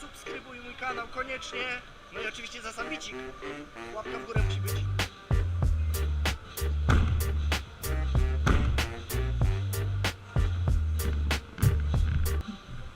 subskrybuj mój kanał koniecznie. No i oczywiście za sam bicik. Łapka w górę musi być.